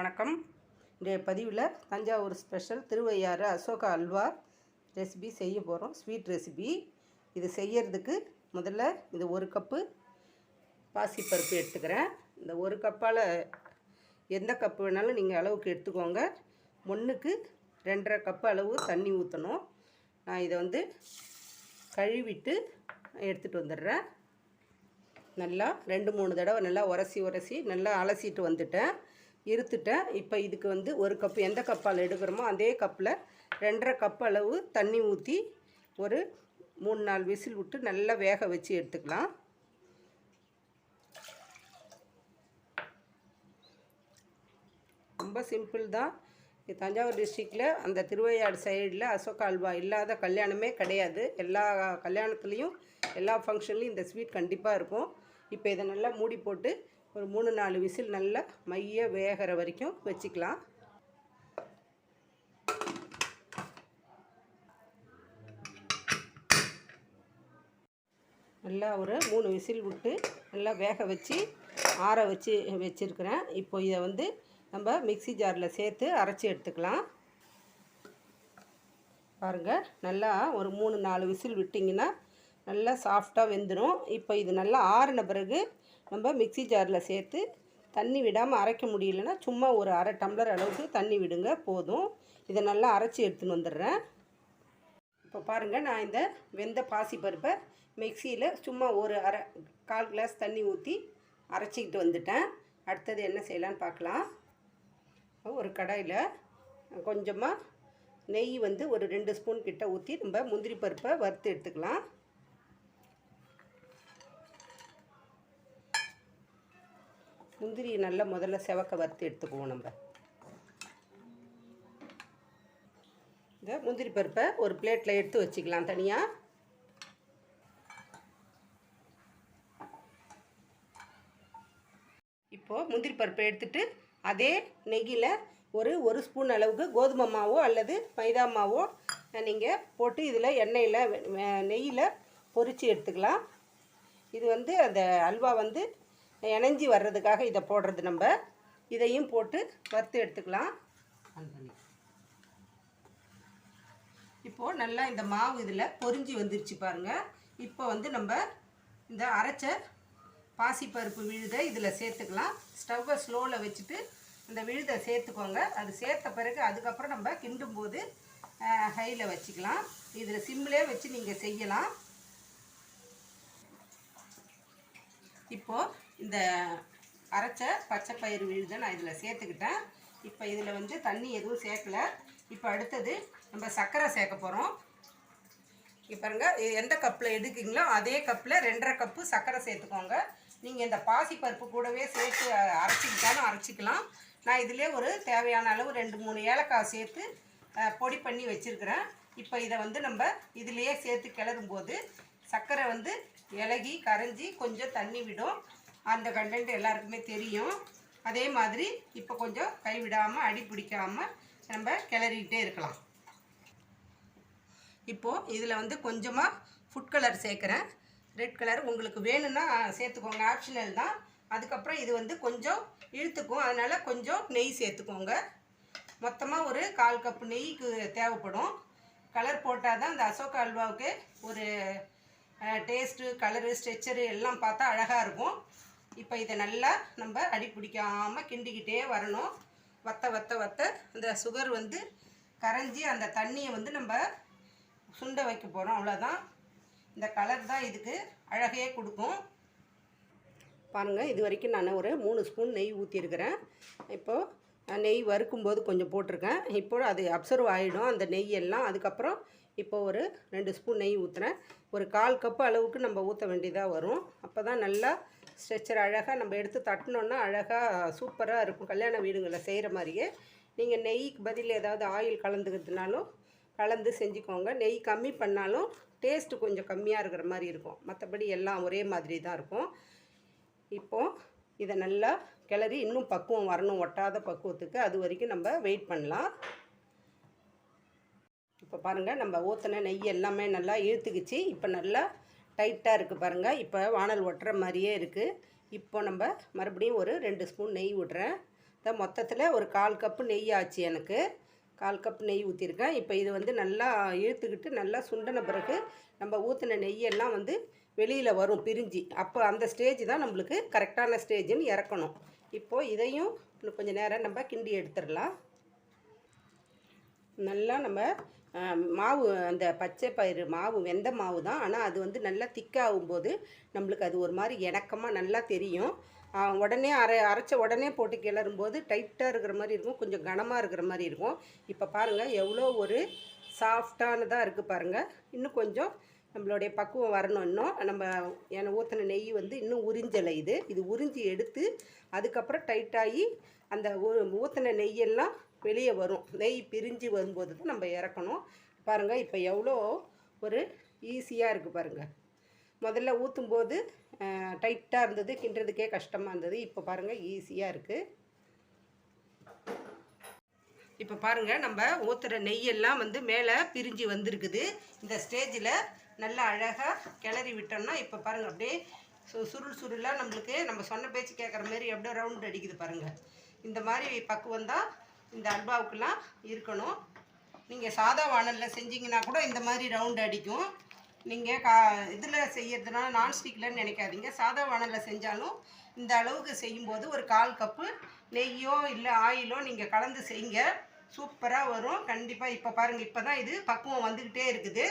வணக்கம். இன்றைய பதிவில் தஞ்சாவூர் ஸ்பெஷல் திருவையாறு அசோகா அல்வா ரெசிபி செய்ய போகிறோம் ஸ்வீட் ரெசிபி இது செய்யறதுக்கு முதல்ல இது ஒரு கப்பு பாசிப்பருப்பு எடுத்துக்கிறேன். இந்த ஒரு கப்பால் எந்த கப்பு வேணாலும் நீங்கள் அளவுக்கு எடுத்துக்கோங்க. ஒன்றுக்கு ரெண்டரை கப்பு அளவு தண்ணி ஊற்றணும் நான் இதை வந்து கழுவிட்டு எடுத்துகிட்டு வந்துடுறேன். நல்லா ரெண்டு மூணு தடவை நல்லா உரசி உரசி நல்லா அலசிட்டு வந்துட்டேன். இருத்துட்டேன். இப்போ இதுக்கு வந்து ஒரு கப் எந்த கப்பால் எடுக்கிறோமோ அதே கப்பில் ரெண்டரை கப் அளவு தண்ணி ஊற்றி ஒரு மூணு நாலு விசில் விட்டு நல்லா வேக வச்சு எடுத்துக்கலாம். ரொம்ப சிம்பிள் தான். தஞ்சாவூர் டிஸ்ட்ரிக்டில் அந்த திருவையாறு சைடில் அசோக் அல்வா இல்லாத கல்யாணமே கிடையாது. எல்லா கல்யாணத்துலேயும் எல்லா ஃபங்க்ஷன்லேயும் இந்த ஸ்வீட் கண்டிப்பாக இருக்கும். இப்போ இதை நல்லா மூடி போட்டு ஒரு மூணு நாலு விசில் நல்லா மைய வேகிற வரைக்கும் வச்சுக்கலாம். நல்லா ஒரு மூணு விசில் விட்டு நல்லா வேக வச்சு ஆற வச்சு வச்சுருக்கிறேன். இப்போ இதை வந்து நம்ம மிக்ஸி ஜாரில் சேர்த்து அரைச்சி எடுத்துக்கலாம். பாருங்கள் நல்லா ஒரு மூணு நாலு விசில் விட்டிங்கன்னா நல்லா சாஃப்டாக வெந்துடும் இப்போ இது நல்லா ஆறின பிறகு நம்ம மிக்ஸி ஜாரில் சேர்த்து தண்ணி விடாமல் அரைக்க முடியலன்னா சும்மா ஒரு அரை டம்ளர் அளவுக்கு தண்ணி விடுங்க போதும். இதை நல்லா அரைச்சி எடுத்துன்னு வந்துடுறேன். இப்போ பாருங்கள் நான் இந்த வெந்த பாசிப்பருப்பை மிக்சியில் சும்மா ஒரு அரை கால் கிளாஸ் தண்ணி ஊற்றி அரைச்சிக்கிட்டு வந்துட்டேன். அடுத்தது என்ன செய்யலான்னு பார்க்கலாம். ஒரு கடாயில் கொஞ்சமாக நெய் வந்து ஒரு ரெண்டு ஸ்பூன் கிட்ட ஊற்றி நம்ம முந்திரி பருப்பை வறுத்து எடுத்துக்கலாம். முந்திரியை நல்லா முதல்ல செவக்க வறுத்து எடுத்துக்குவோம் நம்ம. இந்த முந்திரி பருப்பை ஒரு பிளேட்டில் எடுத்து வச்சுக்கலாம் தனியாக இப்போது முந்திரி பருப்பை எடுத்துட்டு அதே நெய்யில் ஒரு ஒரு ஸ்பூன் அளவுக்கு கோதுமை மாவோ அல்லது மைதா மாவோ நீங்கள் போட்டு இதில் எண்ணெயில் நெய்யில் பொரித்து எடுத்துக்கலாம். இது வந்து அந்த அல்வா வந்து இணைஞ்சி வர்றதுக்காக இதை போடுறது நம்ம. இதையும் போட்டு வறுத்து எடுத்துக்கலாம். இப்போது நல்லா இந்த மாவு இதில் பொறிஞ்சி வந்துருச்சு பாருங்கள் இப்போ வந்து நம்ம இந்த அரைச்ச பாசிப்பருப்பு விழுதை இதில் சேர்த்துக்கலாம். ஸ்டவ்வை ஸ்லோவில் வச்சுட்டு இந்த விழுதை சேர்த்துக்கோங்க. அது சேர்த்த பிறகு அதுக்கப்புறம் நம்ம கிண்டும் போது ஹையில் வச்சுக்கலாம். இதில் சிம்மிலே வச்சு நீங்கள் செய்யலாம். இப்போது இந்த அரைச்ச பச்சை பயிறு விழுதை நான் இதில் சேர்த்துக்கிட்டேன். இப்போ இதில் வந்து தண்ணி எதுவும் சேர்க்கல. இப்போ அடுத்தது நம்ம சர்க்கரை சேர்க்க போகிறோம் இப்போ பாருங்க எந்த கப்பில் எடுக்கிங்களோ அதே கப்பில் ரெண்டரை கப்பு சர்க்கரை சேர்த்துக்கோங்க. நீங்கள் இந்த பாசி பருப்பு கூடவே சேர்த்து அரைச்சிக்கிட்டாலும் அரைச்சிக்கலாம். நான் இதிலே ஒரு தேவையான அளவு ரெண்டு மூணு ஏலக்காய் சேர்த்து பொடி பண்ணி வச்சுருக்கிறேன். இப்போ இதை வந்து நம்ம இதிலையே சேர்த்து கிளறும் போது சர்க்கரை வந்து இலகி கரைஞ்சி கொஞ்சம் தண்ணி விடும். அந்த கண்டென்ட் எல்லாருக்குமே தெரியும். அதே மாதிரி இப்போ கொஞ்சம் கைவிடாமல் அடி பிடிக்காமல் நம்ம கிளறிக்கிட்டே இருக்கலாம். இப்போது இதில் வந்து கொஞ்சமாக ஃபுட் கலர் சேர்க்குறேன். ரெட் கலர் உங்களுக்கு வேணும்னா சேர்த்துக்கோங்க. ஆப்ஷனல் தான். அதுக்கப்புறம் இது வந்து கொஞ்சம் இழுத்துக்கும். அதனால் கொஞ்சம் நெய் சேர்த்துக்கோங்க. மொத்தமாக ஒரு கால் கப்பு நெய்க்கு தேவைப்படும். கலர் போட்டால் தான் அந்த அசோகா அல்வாவுக்கு ஒரு டேஸ்ட்டு கலரு ஸ்ட்ரெச்சரு எல்லாம் பார்த்தா அழகாக இருக்கும். இப்போ இதை நல்லா நம்ம அடி பிடிக்காமல் கிண்டிக்கிட்டே வரணும். வத்த வத்த வத்த இந்த சுகர் வந்து கரைஞ்சி அந்த தண்ணியை வந்து நம்ம சுண்ட வைக்க போகிறோம் அவ்வளோதான் இந்த கலர் தான் இதுக்கு அழகையே கொடுக்கும். பாருங்கள் இது வரைக்கும் நான் ஒரு மூணு ஸ்பூன் நெய் ஊற்றிருக்கிறேன் இப்போது நெய் வறுக்கும்போது கொஞ்சம் போட்டிருக்கேன். இப்போ அது அப்சர்வ் ஆகிடும் அந்த நெய் எல்லாம் அதுக்கப்புறம் இப்போ ஒரு ரெண்டு ஸ்பூன் நெய் ஊற்றுறேன் ஒரு கால் கப்பு அளவுக்கு நம்ம ஊற்ற வேண்டியதாக வரும். அப்போ தான் நல்லா ஸ்ட்ரெச்சர் அழகாக நம்ம எடுத்து தட்டினோன்னா அழகாக சூப்பராக இருக்கும். கல்யாண வீடுங்களில் செய்கிற மாதிரியே. நீங்கள் நெய்க்கு பதில் ஏதாவது ஆயில் கலந்துக்கிறதுனாலும் கலந்து செஞ்சுக்கோங்க. நெய் கம்மி பண்ணாலும் டேஸ்ட்டு கொஞ்சம் கம்மியாக இருக்கிற மாதிரி இருக்கும். மற்றபடி எல்லாம் ஒரே மாதிரி தான் இருக்கும். இப்போது இதை நல்லா கிளறி இன்னும் பக்குவம் வரணும். ஒட்டாத பக்குவத்துக்கு அது வரைக்கும் நம்ம வெயிட் பண்ணலாம். இப்போ பாருங்கள் நம்ம ஊற்றின நெய் எல்லாமே நல்லா இழுத்துக்குச்சு. இப்போ நல்லா டைட்டாக இருக்குது பாருங்கள் இப்போ வானல் ஒட்டுற மாதிரியே இருக்குது இப்போ நம்ம மறுபடியும் ஒரு ரெண்டு ஸ்பூன் நெய் விட்றேன். இந்த மொத்தத்தில் ஒரு கால் கப்பு நெய் ஆச்சு எனக்கு. கால் கப் நெய் ஊற்றிருக்கேன் இப்போ இது வந்து நல்லா இழுத்துக்கிட்டு நல்லா சுண்டின பிறகு நம்ம ஊற்றின நெய்யெல்லாம் வந்து வெளியில் வரும் பிரிஞ்சு. அப்போ அந்த ஸ்டேஜ் தான் நம்மளுக்கு கரெக்டான ஸ்டேஜுன்னு இறக்கணும். இப்போது இதையும் இன்னும் கொஞ்சம் நேரம் நம்ம கிண்டி எடுத்துடலாம். நல்லா நம்ம மாவு அந்த பச்சை பயிறு மாவு வெந்த மாவு தான். ஆனால் அது வந்து நல்லா திக்காகும் போது நம்மளுக்கு அது ஒரு மாதிரி இணக்கமாக நல்லா தெரியும். உடனே அரை அரைச்ச உடனே போட்டு கிளறும்போது டைட்டாக இருக்கிற மாதிரி இருக்கும். கொஞ்சம் கனமாக இருக்கிற மாதிரி இருக்கும். இப்போ பாருங்கள் எவ்வளோ ஒரு சாஃப்டானதாக இருக்குது பாருங்கள் இன்னும் கொஞ்சம் நம்மளுடைய பக்குவம் வரணும் இன்னும். நம்ம ஏன்னா ஊற்றின நெய் வந்து இன்னும் உறிஞ்சலை இது. இது உறிஞ்சி எடுத்து அதுக்கப்புறம் டைட்டாகி அந்த ஊற்றின நெய்யெல்லாம் வெளியே வரும். நெய் பிரிஞ்சு வரும்போது தான் நம்ம இறக்கணும். பாருங்கள் இப்போ எவ்வளோ ஒரு ஈஸியாக இருக்குது பாருங்கள் முதல்ல ஊற்றும்போது டைட்டாக இருந்தது கிண்டுறதுக்கே கஷ்டமாக இருந்தது. இப்போ பாருங்கள் ஈஸியாக இருக்குது இப்போ பாருங்கள் நம்ம ஊற்றுற நெய்யெல்லாம் வந்து மேலே பிரிஞ்சு வந்திருக்குது. இந்த ஸ்டேஜில் நல்லா அழகாக கிளறி விட்டோம்னா இப்போ பாருங்கள் அப்படியே சு சுருள் சுருளாக நம்மளுக்கு நம்ம சொன்ன பேச்சு கேட்குற மாதிரி அப்படியே ரவுண்ட் அடிக்குது பாருங்கள் இந்த மாதிரி பக்குவம் தான் இந்த அல்வாவுக்கெல்லாம் இருக்கணும். நீங்கள் சாதா வானலில் செஞ்சிங்கன்னா கூட இந்த மாதிரி ரவுண்ட் அடிக்கும். நீங்கள் கா இதில் செய்யறதுனால நான்ஸ்டிக்லன்னு நினைக்காதீங்க. சாதா வானலில் செஞ்சாலும் இந்த அளவுக்கு செய்யும்போது ஒரு கால் கப்பு நெய்யோ இல்லை ஆயிலோ நீங்கள் கலந்து செய்யுங்க. சூப்பராக வரும். கண்டிப்பாக இப்போ பாருங்கள் இப்போ தான் இது பக்குவம் வந்துக்கிட்டே இருக்குது.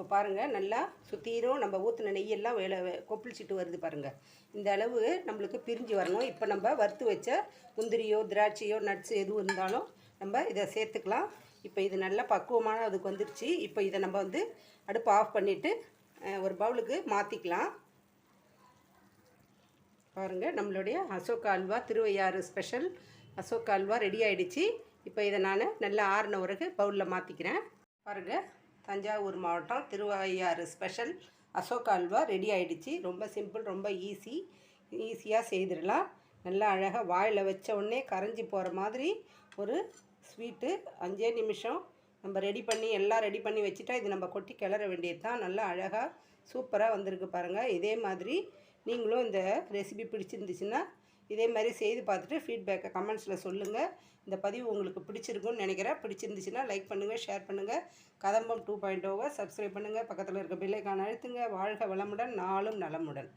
இப்போ பாருங்கள் நல்லா சுற்றிரும் நம்ம ஊற்றின நெய்யெல்லாம் வேலை கொப்பளிச்சிட்டு வருது பாருங்கள் இந்த அளவு நம்மளுக்கு பிரிஞ்சு வரணும். இப்போ நம்ம வறுத்து வச்ச முந்திரியோ திராட்சையோ நட்ஸ் எதுவும் இருந்தாலும் நம்ம இதை சேர்த்துக்கலாம். இப்போ இது நல்லா பக்குவமான அதுக்கு வந்துருச்சு. இப்போ இதை நம்ம வந்து அடுப்பு ஆஃப் பண்ணிவிட்டு ஒரு பவுலுக்கு மாற்றிக்கலாம் பாருங்கள் நம்மளுடைய அசோகா அல்வா திருவையாறு ஸ்பெஷல் அசோகா அல்வா ரெடி ஆகிடுச்சி இப்போ இதை நான் நல்லா ஆறின பிறகு பவுலில் மாற்றிக்கிறேன் பாருங்கள் தஞ்சாவூர் மாவட்டம் திருவாயாறு ஸ்பெஷல். அசோகா அல்வா ரெடி ஆகிடுச்சி ரொம்ப சிம்பிள் ரொம்ப ஈஸி. ஈஸியாக செய்திடலாம். நல்லா அழகாக வாயில் வச்ச உடனே கரைஞ்சி போகிற மாதிரி ஒரு ஸ்வீட்டு அஞ்சே நிமிஷம். நம்ம ரெடி பண்ணி எல்லாம் ரெடி பண்ணி வச்சுட்டா இது நம்ம கொட்டி கிளற வேண்டியது தான். நல்லா அழகாக சூப்பராக வந்திருக்கு பாருங்கள் இதே மாதிரி நீங்களும் இந்த ரெசிபி பிடிச்சிருந்துச்சுன்னா இதே மாதிரி செய்து பார்த்துட்டு ஃபீட்பேக்கை கமெண்ட்ஸில் சொல்லுங்கள் இந்த பதிவு உங்களுக்கு பிடிச்சிருக்குன்னு நினைக்கிறேன். பிடிச்சிருந்துச்சுன்னா லைக் பண்ணுங்கள் ஷேர் பண்ணுங்கள் கதம்பம் டூ பாயிண்ட் ஓவை oh சப்ஸ்கிரைப் பண்ணுங்கள் பக்கத்தில் இருக்க பில்லைக்கான அழுத்துங்க. வாழ்க வளமுடன் நாளும் நலமுடன்.